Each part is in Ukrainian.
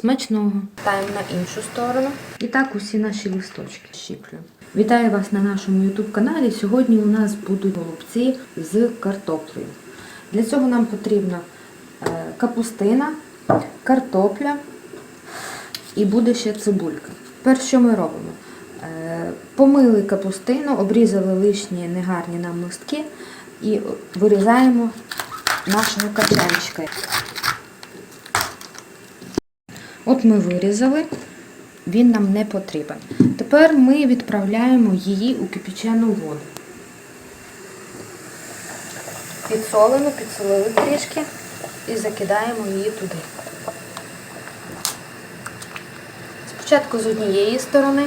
Смачного. Ставимо на іншу сторону. І так усі наші листочки щіплюємо. Вітаю вас на нашому YouTube каналі. Сьогодні у нас будуть голубці з картоплею. Для цього нам потрібна е, капустина, картопля і буде ще цибулька. Тепер що ми робимо? Е, Помили капустину, обрізали лишні негарні нам листки і вирізаємо нашого качанчика. От ми вирізали, він нам не потрібен. Тепер ми відправляємо її у кипячену воду. Підсолено, підсолили трішки і закидаємо її туди. Спочатку з однієї сторони,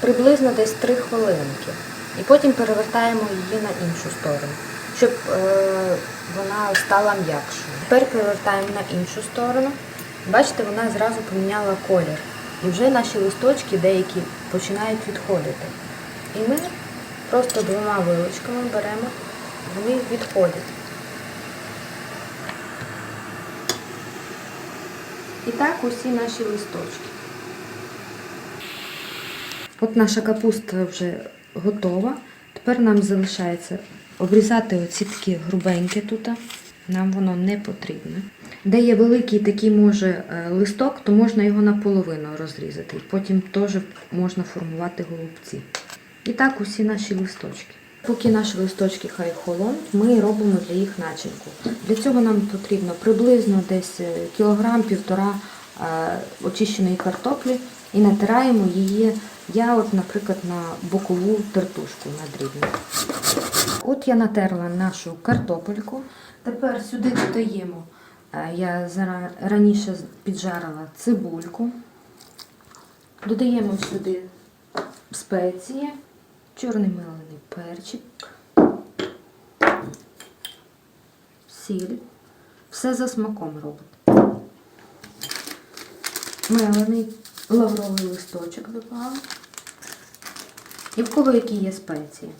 приблизно десь 3 хвилинки. І потім перевертаємо її на іншу сторону, щоб е, вона стала м'якшою. Тепер перевертаємо на іншу сторону. Бачите, вона зразу поміняла колір. І вже наші листочки деякі починають відходити. І ми просто двома вилочками беремо, вони відходять. І так усі наші листочки. От наша капуста вже готова. Тепер нам залишається обрізати оці такі грубенькі тут. Нам воно не потрібне. Де є великий такий може е, листок, то можна його наполовину розрізати. Потім теж можна формувати голубці. І так усі наші листочки. Поки наші листочки хай холонуть, ми робимо для їх начинку. Для цього нам потрібно приблизно десь е, кілограм-півтора е, очищеної картоплі і натираємо її. Я, от, наприклад, на бокову тертушку на дрібну. От я натерла нашу картопельку. Тепер сюди додаємо, е, я раніше піджарила цибульку. Додаємо сюди спеції, чорний мелений перчик, сіль. Все за смаком робите. Мелений лавровий листочок додала. І в кого які є спеції.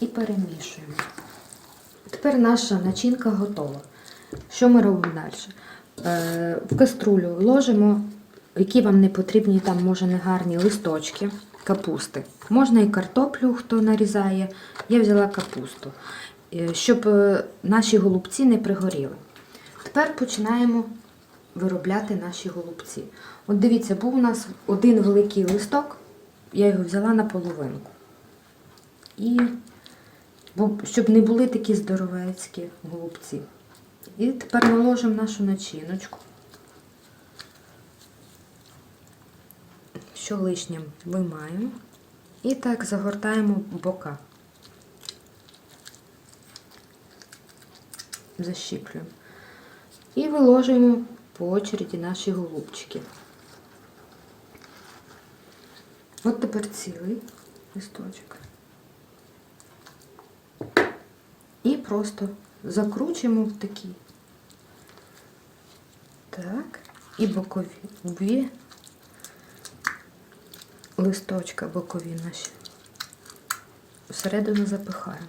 І перемішуємо. Тепер наша начинка готова. Що ми робимо далі? Е, в каструлю ложимо, які вам не потрібні, там може негарні листочки капусти. Можна і картоплю, хто нарізає. Я взяла капусту, е, щоб е, наші голубці не пригоріли. Тепер починаємо виробляти наші голубці. От дивіться, був у нас один великий листок, я його взяла на половинку. І бо, щоб не були такі здоровецькі голубці. І тепер наложимо нашу начиночку. Що лишнім виймаємо. І так загортаємо бока. Защіплюємо. І виложуємо по очереді наші голубчики. От тепер цілий листочок. І просто закручуємо в такі. Так. І бокові дві листочка бокові наші. Всередину запихаємо.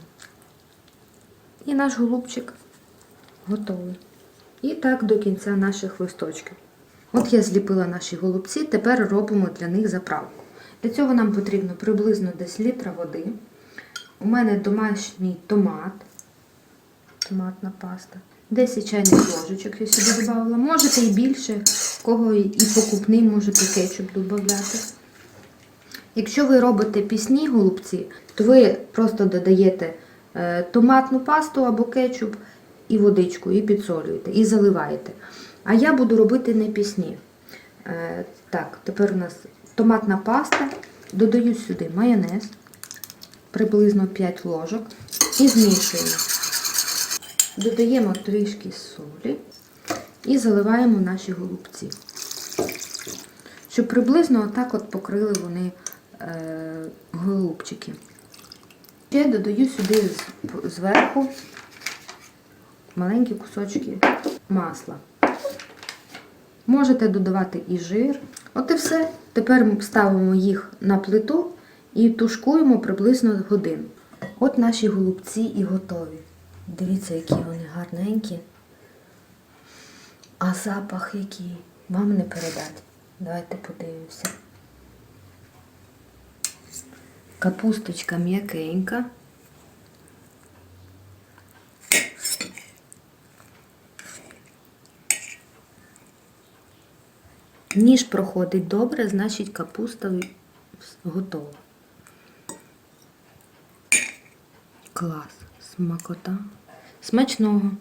І наш голубчик готовий. І так до кінця наших листочків. От я зліпила наші голубці, тепер робимо для них заправку. Для цього нам потрібно приблизно десь літра води. У мене домашній томат, томатна паста. 10 чайних ложечок я сюди додавала. Можете і більше, кого і покупний, можете кетчуп додати. Якщо ви робите пісні голубці, то ви просто додаєте е, томатну пасту або кетчуп і водичку, і підсолюєте, і заливаєте. А я буду робити не пісні. Е, так, тепер у нас томатна паста. Додаю сюди майонез, приблизно 5 ложок, і змішуємо. Додаємо трішки солі і заливаємо наші голубці. Щоб приблизно отак от покрили вони е, голубчики. Ще додаю сюди зверху маленькі кусочки масла. Можете додавати і жир. От і все. Тепер ми ставимо їх на плиту і тушкуємо приблизно годину. От наші голубці і готові. Дивіться, які вони гарненькі. А запах який вам не передати. Давайте подивимося. Капусточка м'якенька. Ніж проходить добре, значить капуста готова. Клас, смакота. Смачного.